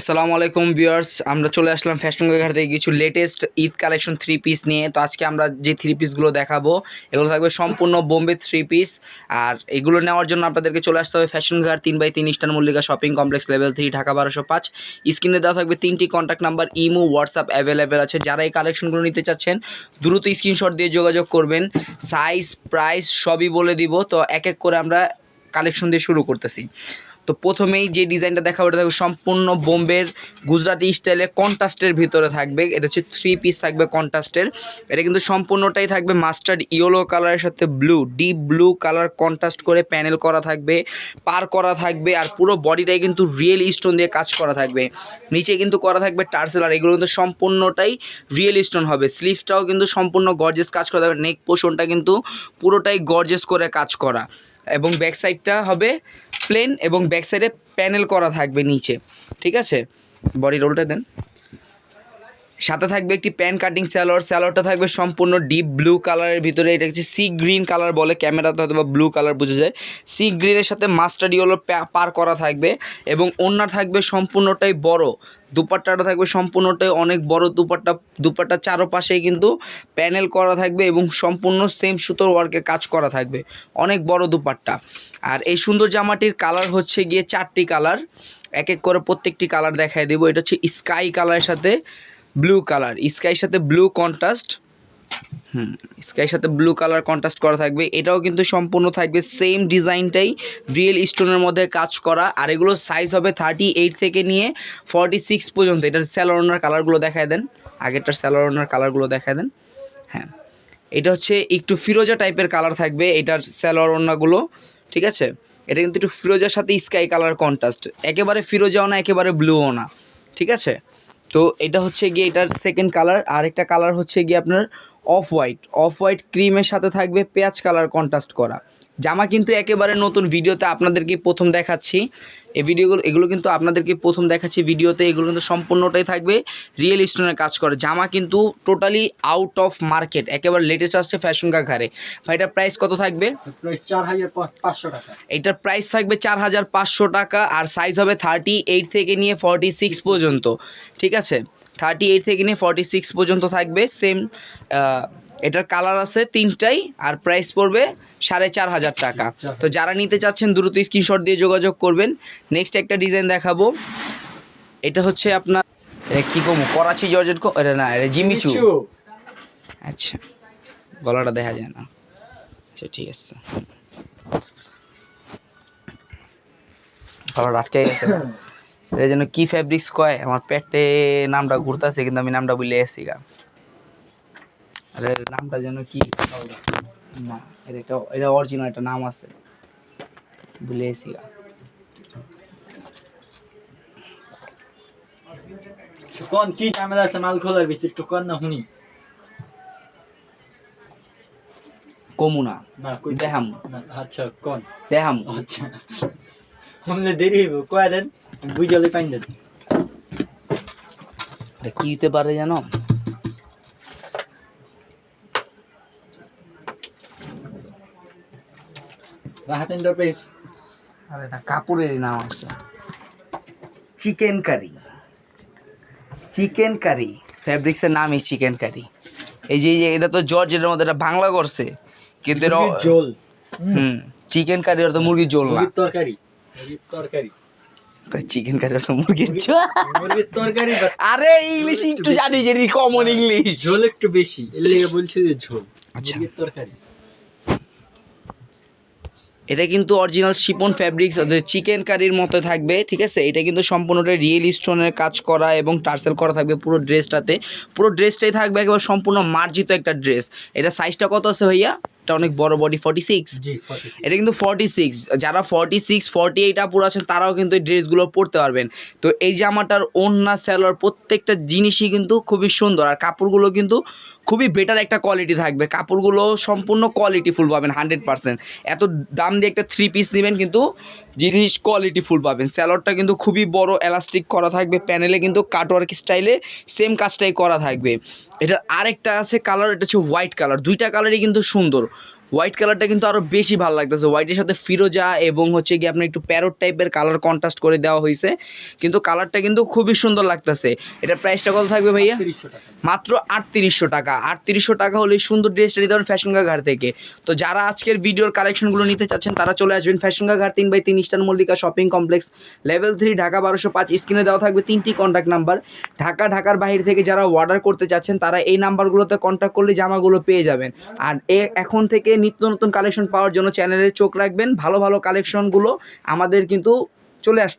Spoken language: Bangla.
আসসালামু আলাইকুম ভিউয়ার্স, আমরা চলে আসলাম ফ্যাশন ঘাট থেকে কিছু latest Eid collection three piece নিয়ে। তো আজকে আমরা যে থ্রি পিসগুলো দেখাবো, এগুলো থাকবে সম্পূর্ণ বোম্বে থ্রি পিস আর এগুলো নেওয়ার জন্য আপনাদেরকে চলে আসতে হবে ফ্যাশন ঘাট তিন বাই তিন Eastern Mallika shopping complex level three Dhaka বারোশো পাঁচ। স্ক্রিনে দেওয়া থাকবে তিনটি contact number imo WhatsApp available আছে। যারা এই কালেকশনগুলো নিতে চাচ্ছেন, দ্রুত স্ক্রিনশট দিয়ে যোগাযোগ করবেন। সাইজ প্রাইস সবই বলে দিব। তো এক এক করে আমরা কালেকশন দিয়ে শুরু করতেছি। তো প্রথমেই যে ডিজাইনটা দেখাবো, এটা থাকবে সম্পূর্ণ বোম্বের গুজরাটি স্টাইলে কন্ট্রাস্টের ভিতরে থাকবে। এটা হচ্ছে থ্রি পিস থাকবে কন্ট্রাস্টের। এটা কিন্তু সম্পূর্ণটাই থাকবে মাস্টার্ড ইয়েলো কালারের সাথে blue deep blue colour contrast করে প্যানেল করা থাকবে, পার করা থাকবে, আর পুরো বডিটাই কিন্তু রিয়েল স্টোন দিয়ে কাজ করা থাকবে। নিচে কিন্তু করা থাকবে টার্সেল, আর এগুলো কিন্তু সম্পূর্ণটাই রিয়েল স্টোন হবে। স্লিভসটাও কিন্তু সম্পূর্ণ গর্জেস কাজ করা থাকবে নেক পোর্শনটা কিন্তু পুরোটাই গর্জেস করে কাজ করা। এবং ব্যাক সাইডটা হবে প্লেন এবং ব্যাক সাইডে প্যানেল করা থাকবে নিচে। ঠিক আছে? বডি রোলটা দেন। সাথে থাকবে একটি প্যান কাটিং স্যালোয়ার। স্যালোয়ারটা থাকবে সম্পূর্ণ ডিপ ব্লু কালারের ভিতরে। এটা হচ্ছে সি গ্রিন কালার বলে ক্যামেরাতে হয়তো বা ব্লু কালার বোঝা যায়। সি গ্রিনের সাথে মাস্টার্ড ইয়েলো পার করা থাকবে এবং ওড়না থাকবে সম্পূর্ণটাই বড়। দুপাট্টাটা থাকবে সম্পূর্ণটাই অনেক বড় দুপাট্টা। দুপাট্টার চারোপাশেই কিন্তু প্যানেল করা থাকবে এবং সম্পূর্ণ সেম সুতোর ওয়ার্কের কাজ করা থাকবে। অনেক বড় দুপাট্টা। আর এই সুন্দর জামাটির কালার হচ্ছে গিয়ে চারটি কালার এক এক করে প্রত্যেকটি কালার দেখায় দেবো। এটা হচ্ছে স্কাই কালারের সাথে। Blue colour. স্কাইয়ের সাথে ব্লু কন্ট্রাস্ট হুম স্কাইয়ের সাথে ব্লু কালার কন্ট্রাস্ট করা থাকবে। এটাও কিন্তু সম্পূর্ণ থাকবে সেম ডিজাইনটাই রিয়েল স্টোনের মধ্যে কাজ করা। আর এগুলো সাইজ হবে থার্টি এইট থেকে নিয়ে ফর্টি সিক্স পর্যন্ত। এটার স্যালোনার কালারগুলো দেখায় দেন। আগেরটার স্যালোনার কালারগুলো দেখায় দেন। হ্যাঁ এটা হচ্ছে একটু ফিরোজা টাইপের কালার থাকবে এটার স্যালোয়ার ওড়নাগুলো ঠিক আছে? এটা কিন্তু একটু ফিরোজার সাথে স্কাই কালার কন্ট্রাস্ট একেবারে ফিরোজাও না, একেবারে ব্লুও না। ঠিক আছে? তো এটা হচ্ছে গিয়ে এটার সেকেন্ড কালার আরেকটা কালার হচ্ছে গিয়ে আপনার অফ হোয়াইট অফ হোয়াইট ক্রিমের সাথে থাকবে পেঁয়াজ কালার কন্ট্রাস্ট করা। জামা কিন্তু একেবারে নতুন, ভিডিওতে আপনাদেরকে প্রথম দেখাচ্ছি। এই ভিডিওগুলো এগুলো কিন্তু আপনাদেরকে প্রথম দেখাচ্ছি ভিডিওতে এগুলো কিন্তু সম্পূর্ণটাই থাকবে রিয়েল স্টোনের কাজ করে। জামা কিন্তু টোটালি আউট অফ মার্কেট একেবারে লেটেস্ট আসছে ফ্যাশন কা ঘাড়ে। ভাইটার প্রাইস কত থাকবে? চার হাজার পাঁচশো টাকা। এটার প্রাইস থাকবে চার হাজার পাঁচশো টাকা আর সাইজ হবে থার্টি এইট থেকে নিয়ে ফর্টি সিক্স পর্যন্ত। ঠিক আছে? থার্টি এইট থেকে নিয়ে ফর্টি সিক্স পর্যন্ত থাকবে সেম এটার কালার আছে তিনটাই আর প্রাইস পড়বে সাড়ে চার হাজার টাকা। তো যারা নিতে চাচ্ছেন দ্রুত স্ক্রিনশট দিয়ে যোগাযোগ করবেন। নেক্সট একটা ডিজাইন দেখাবো। এটা হচ্ছে আপনার কী কমু করাচি জর্জেট এটা না এটা জিমিচু আচ্ছা গলাটা দেখা যায় না। আচ্ছা ঠিক আছে। গলাটা আটকে গেছে। এটা যেন কি ফ্যাব্রিক্স কয় আমার পেটে নামটা ঘুরতেছে কিন্তু আমি নামটা বলে এসেছি গা। আরে নামটা যেন কি? না এটা একটা এটা অরিজিনাল একটা নাম আছে। ভুলে এসেছি কোন কি ঝামেলা আছে মাল খোলার ভিতরে একটু কর না শুনি। কমুনা না। কই দেখাম না, আচ্ছা কোন? দেখাম আচ্ছা। শুনলে দেরি হইব কয় দেন? বুঝলে পাইন দেন। কি হতে পারে জানো? রাহাতেন দর আর এটা কাপড়ের নাম আছে। চিকেন কারি। চিকেন কারি। ফ্যাব্রিক্সের নামই চিকেন কারি। এই যে এটা তো জর্জের মধ্যে এটা বাংলা করছে। কিন্তু এটা জোল হুম। চিকেন কারি তো মুরগির ঝোল না। তরকারি। তরকারি। চিকেন কারি তো মুরগির ঝোল। মুরগির তরকারি আরে ইংলিশ একটু জানি যে কমন ইংলিশ ঝোল একটু বেশি। এর লেগে বলছি যে ঝোল। আচ্ছা। মুরগির তরকারি। এটা কিন্তু অরিজিনাল শিপন ফ্যাব্রিক্স চিকেন কারির মতো থাকবে ঠিক আছে? এটা কিন্তু সম্পূর্ণটা রিয়েল স্টোনের কাজ করা এবং টার্সেল করা থাকবে পুরো ড্রেসটাতে। পুরো ড্রেসটাই থাকবে একেবারে সম্পূর্ণ মার্জিত একটা ড্রেস। এটা সাইজটা কত আছে ভাইয়া? এটা অনেক বড় বডি ফর্টি সিক্স এটা কিন্তু ফর্টি সিক্স যারা ফর্টি সিক্স ফর্টি এইট আপুর আছেন তারাও কিন্তু এই ড্রেসগুলো পরতে পারবেন। তো এই জামাটার ওন্না স্যালোয়ার প্রত্যেকটা জিনিসই কিন্তু খুবই সুন্দর। আর কাপড়গুলো কিন্তু খুবই বেটার একটা কোয়ালিটি থাকবে। কাপড়গুলো সম্পূর্ণ কোয়ালিটি ফুল পাবেন হান্ড্রেড পার্সেন্ট এত দাম দিয়ে একটা থ্রি পিস নেবেন কিন্তু জিনিস কোয়ালিটি ফুল পাবেন। স্যালোয়ারটা কিন্তু খুবই বড় এলাস্টিক করা থাকবে প্যানেলে কিন্তু কাটওয়ার্ক স্টাইলে সেম কাজটাই করা থাকবে। এটার আরেকটা আছে কালার এটা হচ্ছে হোয়াইট কালার দুইটা কালারই কিন্তু সুন্দর। হোয়াইট কালারটা কিন্তু আরও বেশি ভালো লাগতেছে। হোয়াইটের সাথে ফিরোজা এবং হচ্ছে গিয়ে আপনার একটু প্যারোট টাইপের কালার কন্ট্রাস্ট করে দেওয়া হয়েছে। কিন্তু কালারটা কিন্তু খুবই সুন্দর লাগতেছে। এটা প্রাইসটা কত থাকবে ভাইয়া? মাত্র আটত্রিশশো টাকা। আটত্রিশশো টাকা হলে সুন্দর ড্রেসটা নিতে পারেন ফ্যাশন ঘাট থেকে। তো যারা আজকের ভিডিওর কালেকশনগুলো নিতে চাচ্ছেন তারা চলে আসবেন ফ্যাশন ঘাট তিন বাই তিন Eastern Mallika shopping complex level three Dhaka বারোশো পাঁচ। স্ক্রিনে দেওয়া থাকবে তিনটি কন্ট্যাক্ট নাম্বার ঢাকা ঢাকার বাইরে থেকে যারা অর্ডার করতে চাচ্ছেন তারা এই নাম্বারগুলোতে কন্ট্যাক্ট করলে জামাগুলো পেয়ে যাবেন। আর এখন থেকে নিত্য নতুন কালেকশন পাওয়ার জন্য চ্যানেলে চোখ রাখবেন। ভালো ভালো কালেকশনগুলো আমাদের কিন্তু চলে আসছে